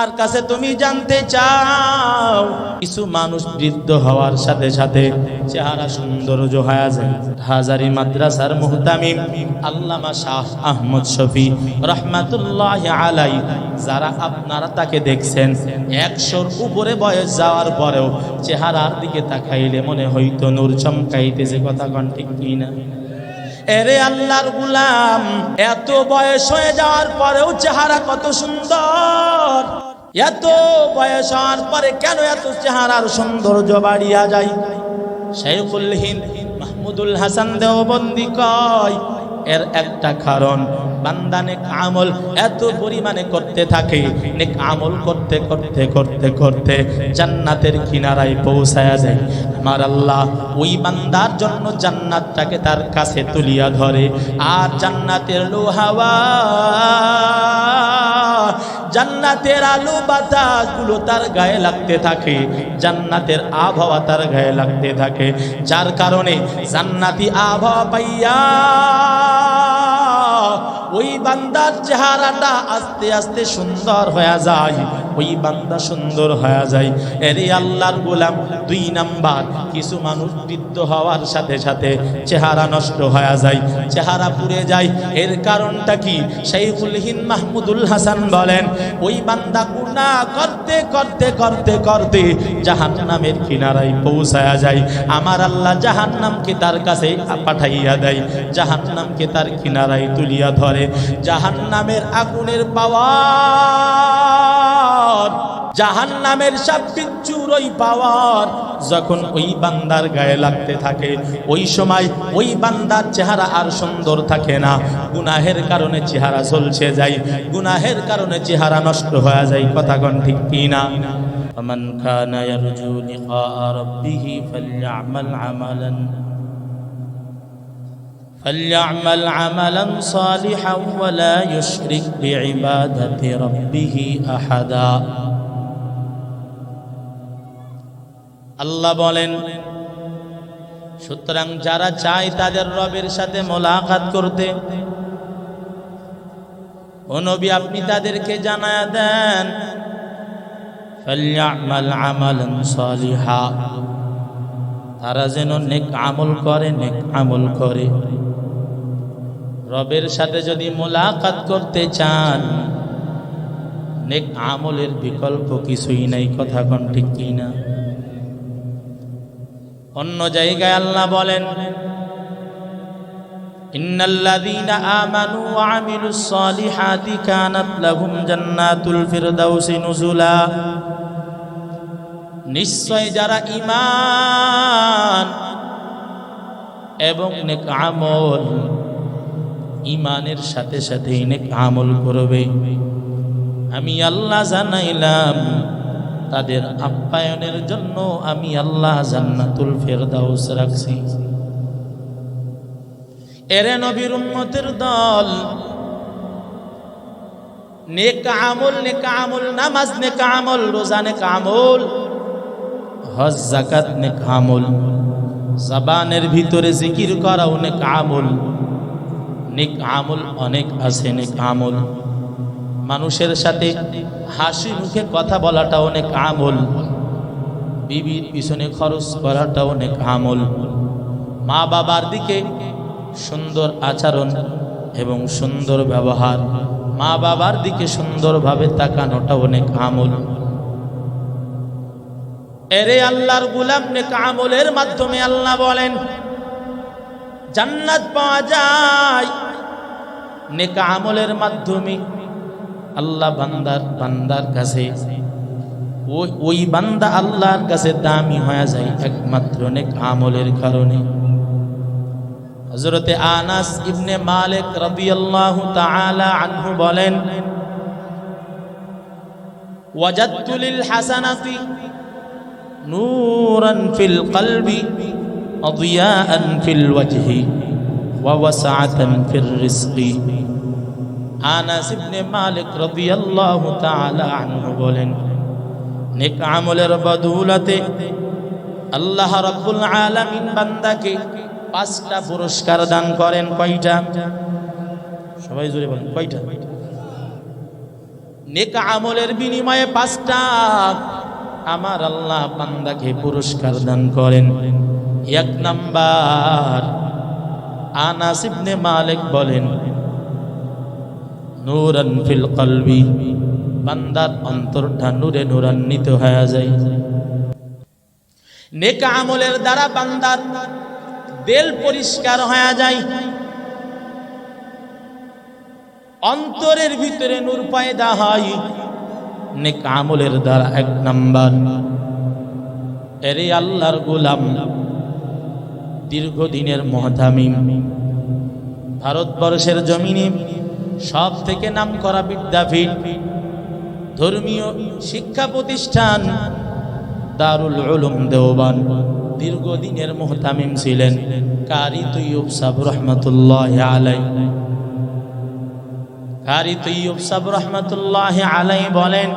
কার কাছে তুমি জানতে চাও। কিছু মানুষ বৃদ্ধ হওয়ার সাথে সাথে চেহারা যায়। হাজারি মাদ্রাসার মুহতামিম আল্লামা শাহ আহমদ শফি রহমাতুল্লাহ আলাই যারা আপনারা তাকে দেখছেন, একশোর উপরে বয়স যাওয়ার পরেও চেহারার দিকে তাকাইলে মনে হইতো নূর চমকাইতেছে, কথা কন ঠিক কিনা? এরে আল্লাহর গুলাম, এত বয়স হয়ে যাওয়ার পরেও চেহারা কত সুন্দর। এত বয়স পরে কেন এত চেহারার সৌন্দর্য বাড়িয়া যায়? শেখুল হিন্দ মাহমুদুল হাসান দেওবন্দি কয়, এর একটা কারণ, বান্দা নেক আমল এত পরিমাণে করতে থাকে, নেক আমল করতে করতে করতে করতে জান্নাতের কিনারায় পৌঁছায়া যায়। আমার আল্লাহ ওই বান্দার জন্য জান্নাতটাকে তার কাছে তুলিয়া ধরে, আর জান্নাতের লোহাওয়া জান্নাতের আলো বাতাসগুলো তার গায়ে লাগতে থাকে, জান্নাতের আবহাওয়া তার গায়ে লাগতে থাকে। যার কারণে জান্নাতি আবহাওয়া পাইয়া ওই বান্দার চেহারাটা আস্তে আস্তে সুন্দর হয়ে যায়। ওই বান্দা সুন্দর হয়ে যায়। এরে আল্লাহর গোলাম দুই নাম্বার। কিছু মানুষ বৃদ্ধ হওয়ার সাথে সাথে চেহারা নষ্ট হয়ে যায়, চেহারা পুড়ে যায়। এর কারণটা কি? শাইখুল হিন্দ মাহমুদুল হাসান বলেন, ওই বান্দা গুনাহ করতে করতে করতে করতে জাহান নামের কিনারায় পৌঁছায়া যায়। আমার আল্লাহ জাহান্নামকে তার কাছে পাঠাইয়া দেয়, জাহান্নামকে তার কিনারায় তুলিয়া ধরে। জাহান্নামের আগুনের পাওয়ার জাহান নামের সব বিচ্ছুর ওই পাওয়ার যখন ওই বান্দার গায়ে লাগতে থাকে ওই সময় ওই বান্দার চেহারা আর সুন্দর থাকে না গুনাহের কারণে চেহারা চলছে যায় গুনাহের কারণে চেহারা নষ্ট হয়ে যায় কথাগণ ঠিক কিনা فمن كان يرجو لقاء ربه فليعمل عملا فليعمل عملا صالحا ولا يشرك بعبادة ربه أحدا আল্লাহ বলেন সুতরাং যারা চায় তাদের রবের সাথে মোলাকাত করতে ও নবী আপনি তাদেরকে জানায়া দেন ফালইআমাল আমালান সালিহা তারা যেন নেক আমল করে নেক আমল করে রবের সাথে যদি মোলাকাত করতে চান, নেক আমলের বিকল্প কিছুই নাই, কথা কোন ঠিক কিনা অন্য জায়গায় আল্লাহ বলেন আমানু নুজুলা। নিশ্চয় যারা ঈমান এবং নেক আমল ঈমানের সাথে সাথে নেক আমল করবে। আমি আল্লাহ জানাইলাম, তাদের আপ্যায়নের জন্য আমি আল্লাহ জান্নাতুল ফেরদাউস রাখছি। এরে নবীর উম্মতের দল, নেক আমল নেক আমল, নামাজ নেক আমল, রোজা নেক আমল, হজ জাকাত নেক আমল, জবানের ভিতরে জিকির করাও নেক আমল। নেক আমল, অনেক আছে নেক আমল। মানুষের সাথে হাসি মুখে কথা বলাটা অনেক আমল। বিবির পিছনে খরচ করাটা অনেক আমল। মা বাবার দিকে সুন্দর আচরণ এবং সুন্দর ব্যবহার মা বাবার দিকে সুন্দরভাবে তাকানোটা অনেক আমল। এরে আল্লাহর গুলাম নেক আমলের মাধ্যমে আল্লাহ বলেন, জান্নাত পাওয়া যায়। নেক আমলের মাধ্যমে আল্লাহ বান্দার বান্দার কাছে, ওই ওই বান্দা আল্লাহর কাছে দামি হয়ে যায় একমাত্র নেক আমলের কারণে। হজরতে আনাস ইবনে মালিক রাদিয়াল্লাহু তাআলা আনহু বলেন, ওয়াজাদতু লিল হাসানাতি নূরান ফিল কলবি অদিয়াআন ফিল ওয়াজহি। ওয়াসআতান ফির রিজকি আনাস ইবনে মালিক রাদিয়াল্লাহু তাআলা আনহু বলেন নেক আমলের বদৌলতে আল্লাহ রাব্বুল আলামিন বান্দাকে পাঁচটা পুরস্কার দান করেন কয়টা? সবাই জোরে বলেন, কয়টা? নেক আমলের বিনিময়ে পাঁচটা। আমার আল্লাহ বান্দাকে পুরস্কার দান করেন। এক নাম্বার আনাস ইবনে মালিক বলেন, নূরান ফিল কলবি, বান্দার অন্তরটা নূরে নূরান্বিত হয়ে যায়। নেক আমলের দ্বারা বান্দার দেল পরিষ্কার হয়ে যায়। অন্তরের ভিতরে নূর পয়দা হয়। নেক আমলের দ্বারা এক নাম্বার। এরে আল্লাহর গোলাম দীর্ঘদিনের মহতামিম ভারতবর্ষের জমিনে সব থেকে নাম করা বিদ্যাপীঠ ধর্মীয় শিক্ষা প্রতিষ্ঠান দারুল উলুম দেওবান দীর্ঘদিনের মোহতামিম ছিলেন কারি তৈয়ব সাহ রহমতুল্লাহ আলাই কারি তৈয়ব সাহ রহমতুল্লাহ আলাই বলেন,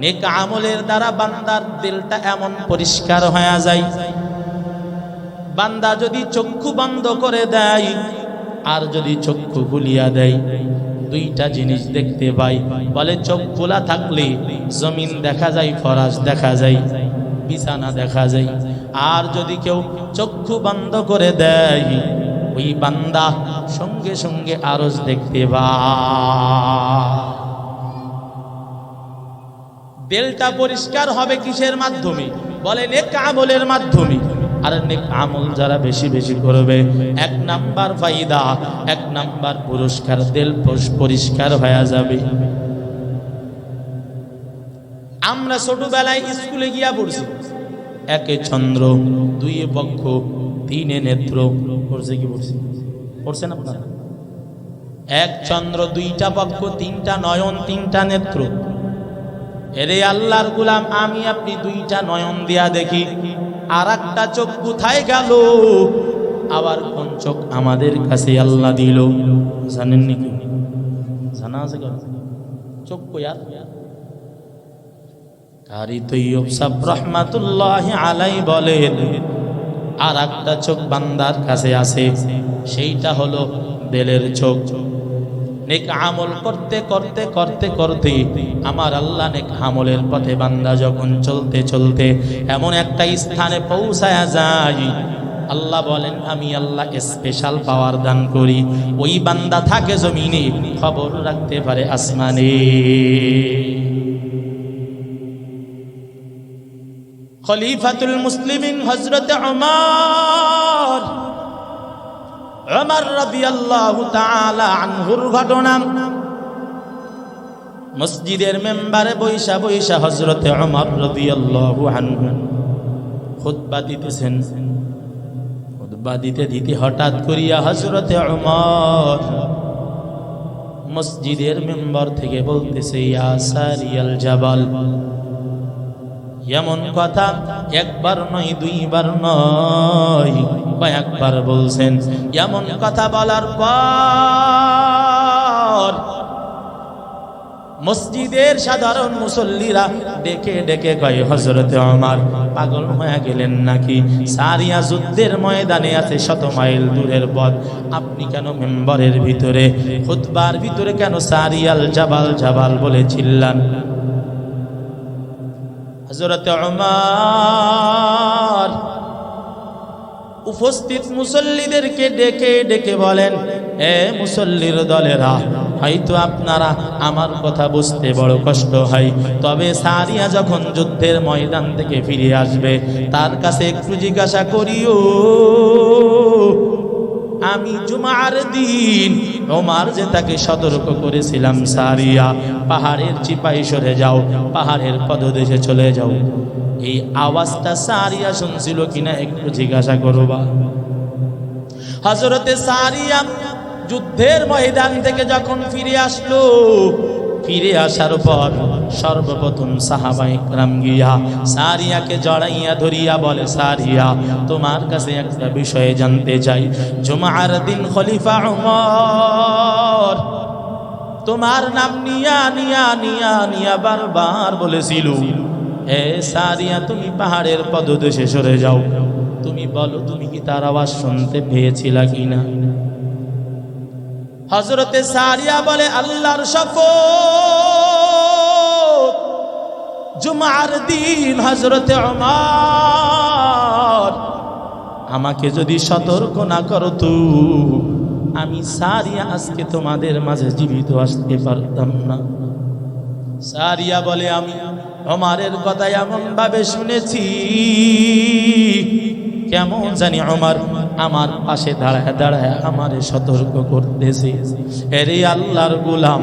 নেক আমলের দ্বারা বান্দার দিলটা এমন পরিষ্কার হয়ে যায় বান্দা যদি চক্ষু বন্ধ করে দেয়, আর যদি চক্ষু খুলিয়া দেয়, দুইটা জিনিস দেখতে পাই বলে, চোখ খোলা থাকলে জমিন দেখা যায় ফরাজ দেখা যায়, বিছানা দেখা যায়। আর যদি কেউ চক্ষু বন্ধ করে দেয়, ওই বান্দা সঙ্গে সঙ্গে আরজ দেখতে পা দেলটা পরিষ্কার হবে কিসের মাধ্যমে? বলে, নেক আমলের মাধ্যমে। আর নেক আমল যারা বেশি বেশি করবে, এক নাম্বার ফায়দা, এক নাম্বার পুরস্কার দেল পরিষ্কার হয়ে যাবে। আমরা ছোটবেলায় স্কুলে গিয়া পড়ছি। একে চন্দ্র দুই পক্ষ তিনে নেত্র, পড়ছে কি পড়ছি? পড়ছেন আপনারা? এক চন্দ্র, দুইটা পক্ষ তিনটা নয়ন, তিনটা নেত্র। এরে আল্লাহর গুলাম, আমি আপনি দুইটা নয়ন দিয়া দেখি। আর একটা চোখ কোথায় গেল? আবার কোন চোখ আমাদের কাছে আল্লাহ দিল? জানেন নাকি? জানা আছে চোখ কয়ার কারি তৈয়ব রহমাতুল্লাহ আলাই বলেন আর একটা চোখ বান্দার কাছে আছে, সেইটা হলো দেলের চোখ। নেক আমল করতে করতে করতে করতে আমার আল্লাহ নেক আমলের পথে বান্দা যখন চলতে চলতে এমন একটা স্থানে পৌঁছায়া যায়। আল্লাহ বলেন, আমি আল্লাহ স্পেশাল পাওয়ার দান করি। ওই বান্দা থাকে জমিনে, খবর রাখতে পারে আসমানে। খলিফাতুল মুসলিমিন হজরত উমর উমর রাদিয়াল্লাহু তাআলা আনহুর ঘটনা। মসজিদের মেম্বারে বৈশা বৈশা হজরত উমর রাদিয়াল্লাহু আনহু খুতবা দিতেছেন। খুতবা দিতে দিতে হঠাৎ করিয়া হজরত উমর মসজিদের মেম্বার থেকে বলতেছে, ইয়া সারিয়াল জাবাল। এমন কথা একবার নয়, দুইবার নয় কয়েকবার বলছেন। এমন কথা বলার পর মসজিদের সাধারণ মুসল্লিরা ডেকে ডেকে কয় হজরতে আমার পাগল হয়ে গেলেন নাকি? সারিয়া যুদ্ধের ময়দানে আছে শত মাইল দূরের পথ। আপনি কেন মেম্বারের ভিতরে? খুতবার ভিতরে কেন সারিয়াল জাবাল জাবাল বলে চিল্লান? হজরত উমর উপস্থিত মুসল্লিদেরকে ডেকে ডেকে বলেন, এ মুসল্লির দলেরা, হয়তো আপনারা আমার কথা বুঝতে বড় কষ্ট হয়, তবে সারিয়া যখন যুদ্ধের ময়দান থেকে ফিরে আসবে, তার কাছে একটু জিজ্ঞাসা করিও। আমি জুমার দিন ওমার যে তাকে সতর্ক করেছিলাম, সারিয়া। পাহাড়ের চিপাই সরে যাও, পাহাড়ের পদদেশে চলে যাও। এই আওয়াজটা সারিয়া শুনছিল কিনা একটু জিজ্ঞাসা করবা। হজরতে সারিয়া যুদ্ধের ময়দান থেকে যখন ফিরে আসলো, ফিরে আসার পর সর্বপ্রথম সাহাবাই রাম গিয়া সারিয়াকে জড়াইয়া ধরিয়া বলে, সারিয়া, তোমার কাছে একটা বিষয়ে জানতে চাই। জুমার দিন খলিফা উমর তোমার নাম নিয়া নিয়া নিয়া নিয়া বারবার বলেছিল। হে সারিয়া, তুমি পাহাড়ের পদদেশে সরে যাও। তুমি বলো, তুমি কি তার আওয়াজ শুনতে পেয়েছিলা কিনা? হজরতে সারিয়া বলে, আল্লাহর শপথ জুমার দিন হজরতে আমার আমাকে যদি সতর্ক না করো তো, আমি সারিয়া আজকে তোমাদের মাঝে জীবিত আসতে পারতাম না। সারিয়া বলে, আমি অমারের কথা এমন ভাবে শুনেছি, কেমন জানি আমার আমার পাশে দাঁড়ায় দাঁড়ায় আমারে সতর্ক করতেছে। এরে আল্লাহর গোলাম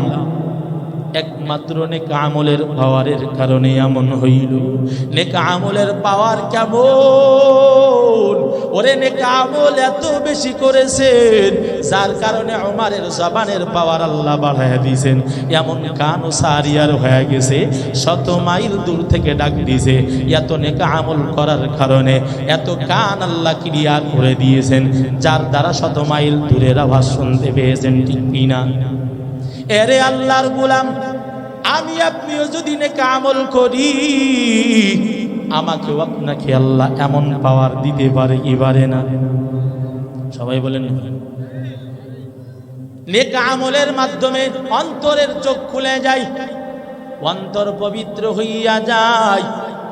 একমাত্র নেক আমলের পাওয়ারের কারণে এমন হইল। নেক আমলের পাওয়ার কেমন? ওরে নেক আমল এত বেশি করেছেন, যার কারণে আমারের জবানের পাওয়ার আল্লাহ বাড়াইয়া দিয়েছেন। এমন কান ও সারিয়ার হয়ে গেছে, শত মাইল দূর থেকে ডাক দিয়েছে, এত নেক আমল করার কারণে এত কান আল্লাহ ক্রিয়া করে দিয়েছেন, যার দ্বারা শত মাইল দূরের আওয়াজ শুনতে পেয়েছেন ঠিক কিনা? এরে আল্লাহর গোলাম আমি আপনিও যদি নেকা আমল করি, আমাকেও আপনাকে আল্লাহ এমন পাওয়ার দিতে পারে, এবারে না। সবাই বলেন নেকা আমলের মাধ্যমে অন্তরের চোখ খুলে যায়, অন্তর পবিত্র হইয়া যায়।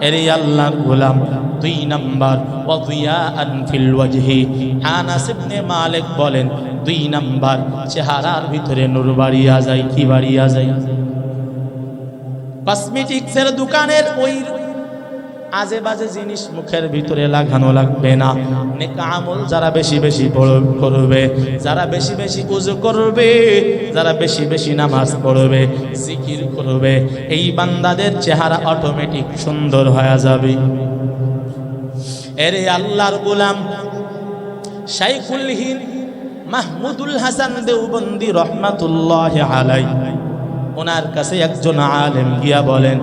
এরে আল্লাহ গোলাম, দুই নাম্বার ওয়াদিয়া আনফিল ওয়াজহি। আনাস ইবনে মালিক বলেন, দুই নাম্বার, চেহারার ভিতরে নূর বাড়িয়া যায়, কি বাড়িয়া যায়? কসমেটিক্সের দোকানের ওই আজে বাজে জিনিস মুখের ভিতরে লাগানো লাগবে না। আমল যারা বেশি বেশি করবে, যারা বেশি বেশি পুজো করবে, যারা বেশি বেশি নামাজ পড়বে, জিকির করবে, এই বান্দাদের চেহারা অটোমেটিক সুন্দর হয়ে যাবে। এরে আল্লাহর গোলাম, শাইখুল হিন্দ মাহমুদুল হাসান দেওবন্দি রহমাতুল্লাহ আলাই ওনার কাছে একজন আলেম গিয়া বলেন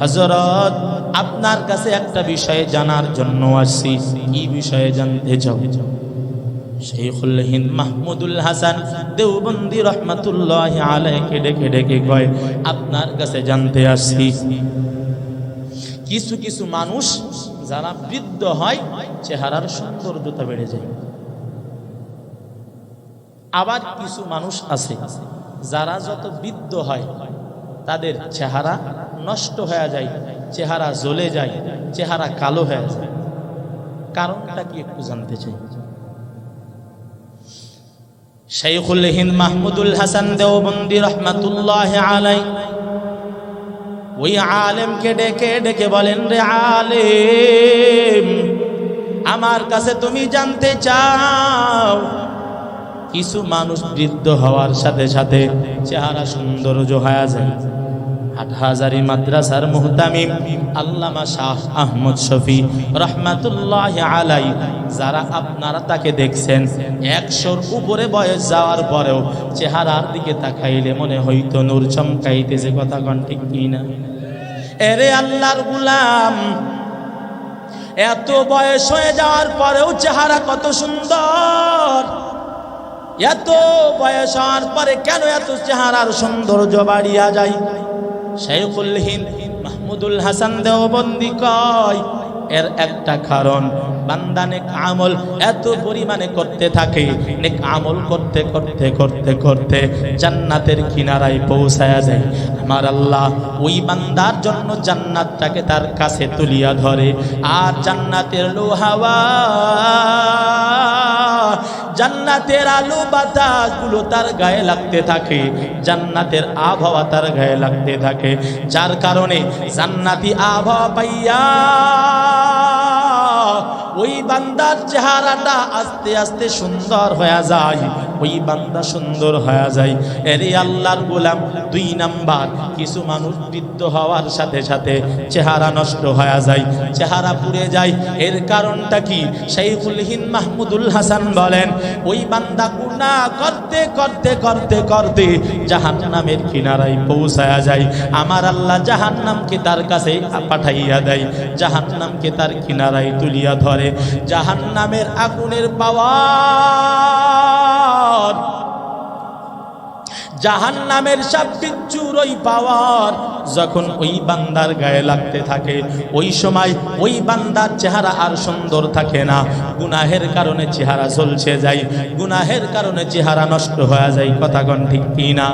হজরত আপনার কাছে একটা বিষয়ে জানার জন্য আসছি। কি বিষয়ে জানতে চাও? শেখুল হিন্দ মাহমুদুল হাসান দেওবন্দি রহমাতুল্লাহ আলাইকে ডেকে ডেকে কয়, আপনার কাছে জানতে আসছি। কিছু কিছু মানুষ যারা বৃদ্ধ হয়, চেহারার সৌন্দর্যতা বেড়ে যায়। আবার কিছু মানুষ আছে যারা যত বৃদ্ধ হয়, তাদের চেহারা নষ্ট হয়ে যায়, চেহারা জ্বলে যায়, চেহারা কালো হয়ে যায়। কারণটা কি একটু জানতে চাই? শাইখুল হিন্দ মাহমুদুল হাসান দেওবন্দি রহমাতুল্লাহ আলাই ওই আলেমকে ডেকে ডেকে বলেন, রে আলেম, আমার কাছে তুমি জানতে চাও কিছু মানুষ বৃদ্ধ হওয়ার সাথে সাথে চেহারা সৌন্দর্য হয়ে যায়। হাটহাজারি মাদ্রাসার মুহতামিম আল্লামা রহমাতুল্লাহ যারা আপনারা তাকে দেখছেন, একশোর উপরে বয়স যাওয়ার পরেও চেহারার দিকে তাকাইলে মনে চমকাইতেছে, কথা কন ঠিক কিনা? এরে আল্লাহর গুলাম, এত বয়স হয়ে যাওয়ার পরেও চেহারা কত সুন্দর। এত বয়স হওয়ার পরে কেন এত চেহারার সৌন্দর্য বাড়িয়া যায়? শেখুল হিন্দ মাহমুদুল হাসান দেওবন্দি কয়, এর একটা কারণ, বান্দা নেক আমল এত পরিমাণে করতে থাকে, নেক আমল করতে করতে করতে করতে জান্নাতের কিনারায় পৌঁছায়া যায়। আমার আল্লাহ ওই বান্দার জন্য জান্নাতটাকে তার কাছে তুলিয়া ধরে, আর জান্নাতের লোহাওয়া জান্নাতের আলো বাতাসগুলো তার গায়ে লাগতে থাকে, জান্নাতের আবহাওয়া তার গায়ে লাগতে থাকে। যার কারণে জান্নাতি আবহাওয়া পাইয়া ওই বান্দার চেহারাটা আস্তে আস্তে সুন্দর হয়ে যায়। ওই বান্দা সুন্দর হয়ে যায়। এরে আল্লাহর গোলাম, দুই নাম্বার, কিছু মানুষ বৃদ্ধ হওয়ার সাথে সাথে চেহারা নষ্ট হয়ে যায়, চেহারা পুড়ে যায়। এর কারণটা কি? শাইখুল হিন্দ মাহমুদুল হাসান বলেন, ওই বান্দা গুণা করতে করতে করতে করতে জাহান নামের কিনারায় পৌঁছায়া যায়। আমার আল্লাহ জাহান নামকে তার কাছে পাঠাইয়া দেয় জাহান নামকে তার কিনারায় তুলিয়া ধরে। জাহান নামের আগুনের পাওয়ার জাহান নামের সব বিচ্ছুর ওই পাওয়ার। যখন ওই বান্দার গায়ে লাগতে থাকে, ওই সময় ওই বান্দার চেহারা আর সুন্দর থাকে না। গুনাহের কারণে চেহারা চলছে যায়, গুনাহের কারণে চেহারা নষ্ট হয়ে যায়, কথা কন ঠিক কি না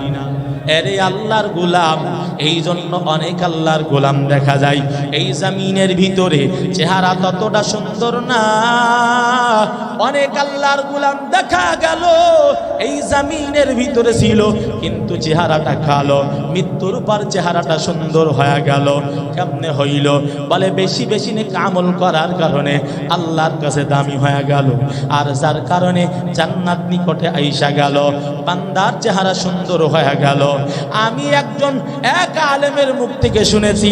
এরে আল্লাহর গোলাম এই জন্য অনেক আল্লাহর গোলাম দেখা যায়। এই জামিনের ভিতরে চেহারা ততটা সুন্দর না। অনেক আল্লাহর গোলাম দেখা গেল, এই জামিনের ভিতরে ছিল, কিন্তু চেহারাটা কালো। মৃত্যুর পর চেহারাটা সুন্দর হয়ে গেল। কেমনে হইল? বলে বেশি বেশি নে কামল করার কারণে আল্লাহর কাছে দামি হয়ে গেল। আর যার কারণে জান্নাত নিকটে আইসা গেল। বান্দার চেহারা সুন্দর হয়ে গেল। আমি একজন এক আলেমের মুখ থেকে শুনেছি।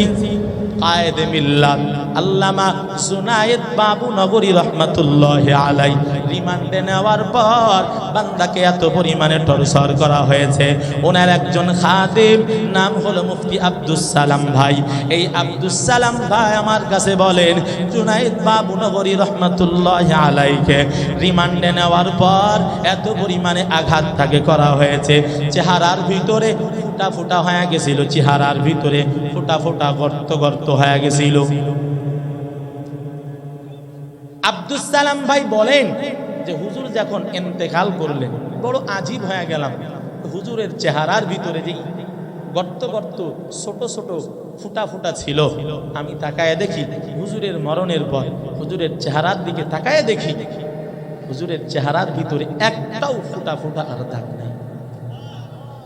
কায়েদে মিল্লাত। আল্লামা সুনায়েদ বাবু নগরী রহমাতুল্লাহ আলাই রিমান্ডে নেওয়ার পর বান্দাকে এত পরিমাণে টরসর করা হয়েছে। ওনার একজন খাদেম নাম হলো মুফতি আব্দুস সালাম ভাই। এই আব্দুস সালাম ভাই আমার কাছে বলেন জুনাইদ বাবু নগরী রহমাতুল্লাহ আলাইকে রিমান্ডে নেওয়ার পর এত পরিমাণে আঘাত তাকে করা হয়েছে। চেহারার ভিতরে ফুটা ফুটা হয়ে গেছিল, চেহারার ভিতরে ফুটা ফুটা গর্ত গর্ত হয়ে গেছিল। আব্দুস সালাম ভাই বলেন যে, হুজুর যখন এন্তেকাল করলেন, বড় আজীব হয়ে গেলাম। হুজুরের চেহারার ভিতরে যে গর্ত গর্ত, ছোট ছোট ফুটা ফুটা ছিল, আমি তাকায় দেখি হুজুরের মরণের পর হুজুরের চেহারার দিকে তাকায় দেখি। হুজুরের চেহারার ভিতরে একটাও ফুটা ফুটা আর নাই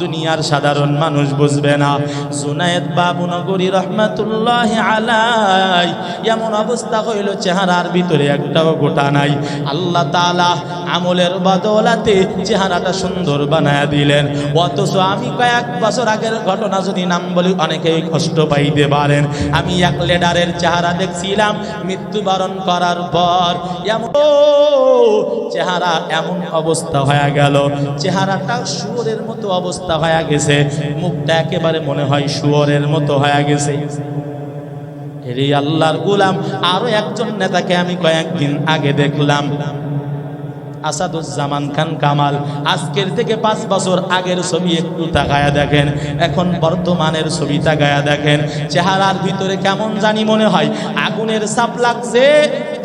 দুনিয়ার সাধারণ মানুষ বুঝবে না। জুনায়েদ বাবু নগরী রহমাতুল্লাহ আলাই এমন অবস্থা হইল চেহারার ভিতরে একটাও গোটা নাই। আল্লাহ তাআলা আমলের বদলাতে চেহারাটা সুন্দর বানায় দিলেন। অথচ আমি কয়েক বছর আগের ঘটনা যদি নাম বলি, অনেকেই কষ্ট পাইতে পারেন। আমি এক লেডারের চেহারা দেখছিলাম, মৃত্যুবরণ করার পর এমন চেহারা এমন অবস্থা হয়ে গেল। চেহারাটা সুরের মতো অবস্থা হয়ে গেছে। মুখটা একেবারে মনে হয় শুয়োরের মতো হয়ে গেছে। এরি আল্লাহর গুলাম, আরও একজন নেতাকে আমি কয়েকদিন আগে দেখলাম। আসাদুজ্জামান খান কামাল। আজকের থেকে পাঁচ বছর আগের ছবি একটু তাকায়া দেখেন। এখন বর্তমানের ছবি তাকায়া দেখেন। চেহারার ভিতরে কেমন জানি মনে হয় আগুনের সাপ লাগছে।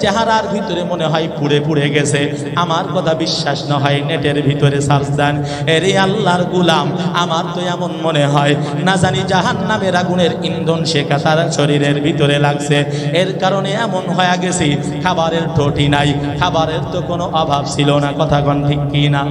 চেহারার ভিতরে মনে হয় পুড়ে পুড়ে গেছে। আমার কথা বিশ্বাস না হয় নেটের ভিতরে সার্চ দেন। এরে আল্লাহর গুলাম, আমার তো এমন মনে হয়। না জানি জাহান নামের আগুনের ইন্ধন শেখা তার শরীরের ভিতরে লাগছে। এর কারণে এমন হয়ে গেছি, খাবারের ঠোঁটি নাই। খাবারের তো কোনো অভাব না কথা কন ঠিক কি না?